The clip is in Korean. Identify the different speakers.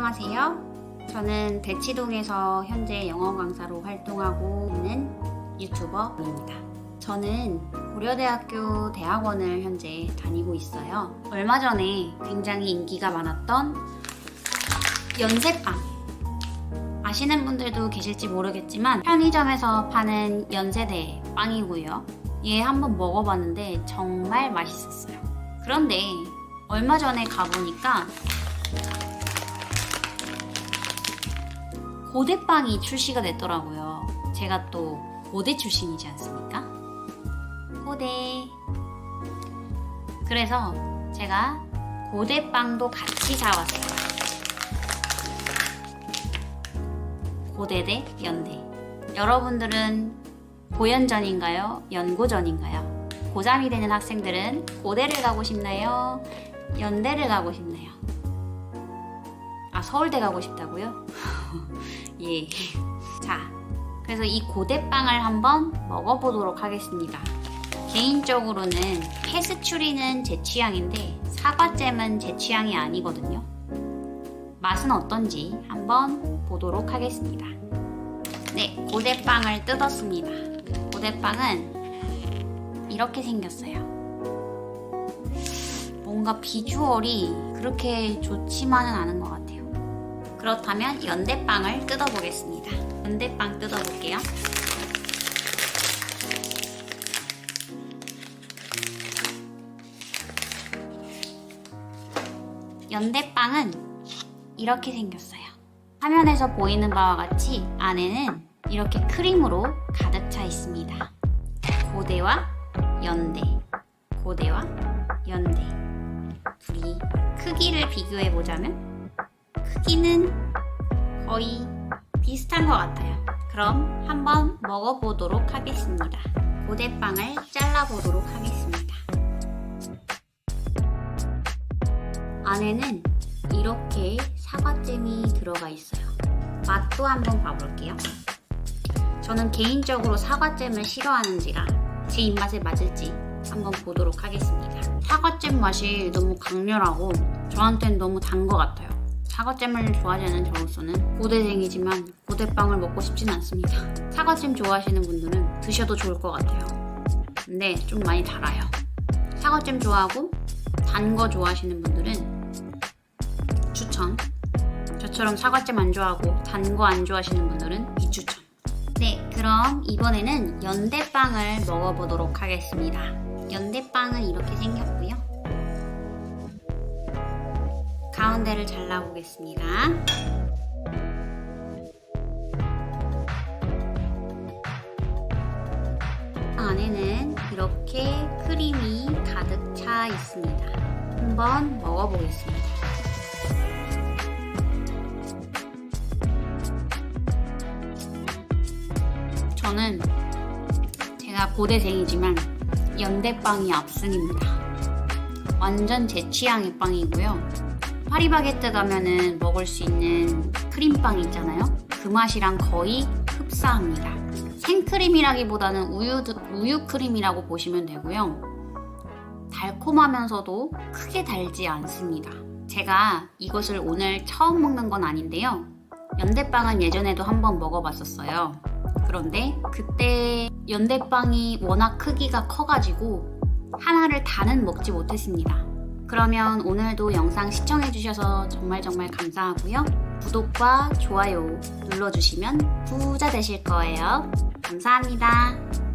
Speaker 1: 안녕하세요. 저는 대치동에서 현재 영어 강사로 활동하고 있는 유튜버입니다. 저는 고려대학교 대학원을 현재 다니고 있어요. 얼마 전에 굉장히 인기가 많았던 연세빵. 아시는 분들도 계실지 모르겠지만 편의점에서 파는 연세대 빵이고요. 얘 한번 먹어봤는데 정말 맛있었어요. 그런데 얼마 전에 가보니까 고대빵이 출시가 됐더라고요. 제가 또 고대 출신이지 않습니까? 고대. 그래서 제가 고대빵도 같이 사왔어요. 고대 대 연대. 여러분들은 고연전인가요? 연고전인가요? 고3이 되는 학생들은 고대를 가고 싶나요? 연대를 가고 싶나요? 아, 서울대 가고 싶다고요? 예. 자, 그래서 이 고대빵을 한번 먹어보도록 하겠습니다. 개인적으로는 페스츄리는 제 취향인데 사과잼은 제 취향이 아니거든요. 맛은 어떤지 한번 보도록 하겠습니다. 네, 고대빵을 뜯었습니다. 고대빵은 이렇게 생겼어요. 뭔가 비주얼이 그렇게 좋지만은 않은 것 같아요. 그렇다면 연대빵을 뜯어보겠습니다. 연대빵 뜯어볼게요. 연대빵은 이렇게 생겼어요. 화면에서 보이는 바와 같이 안에는 이렇게 크림으로 가득 차 있습니다. 고대와 연대, 고대와 연대. 둘이 크기를 비교해 보자면 크기는 거의 비슷한 것 같아요. 그럼 한번 먹어보도록 하겠습니다. 고대빵을 잘라보도록 하겠습니다. 안에는 이렇게 사과잼이 들어가 있어요. 맛도 한번 봐볼게요. 저는 개인적으로 사과잼을 싫어하는지라 제 입맛에 맞을지 한번 보도록 하겠습니다. 사과잼 맛이 너무 강렬하고 저한테는 너무 단 것 같아요. 사과잼을 좋아하지 않는 저로서는 고대생이지만 고대빵을 먹고 싶진 않습니다. 사과잼 좋아하시는 분들은 드셔도 좋을 것 같아요. 근데 좀 많이 달아요. 사과잼 좋아하고 단 거 좋아하시는 분들은 추천. 저처럼 사과잼 안 좋아하고 단 거 안 좋아하시는 분들은 비추천. 네, 그럼 이번에는 연대빵을 먹어보도록 하겠습니다. 연대빵은 이렇게 생겼고요. 가운데를 잘라보겠습니다. 안에는 이렇게 크림이 가득 차 있습니다. 한번 먹어보겠습니다. 저는 제가 고대생이지만 연대빵이 압승입니다. 완전 제 취향의 빵이고요. 파리바게뜨 가면은 먹을 수 있는 크림빵 있잖아요. 그 맛이랑 거의 흡사합니다. 생크림이라기보다는 우유, 우유 크림이라고 보시면 되고요. 달콤하면서도 크게 달지 않습니다. 제가 이것을 오늘 처음 먹는 건 아닌데요. 연대빵은 예전에도 한번 먹어봤었어요. 그런데 그때 연대빵이 워낙 크기가 커가지고 하나를 다는 먹지 못했습니다. 그러면 오늘도 영상 시청해주셔서 정말 정말 감사하고요. 구독과 좋아요 눌러주시면 부자 되실 거예요. 감사합니다.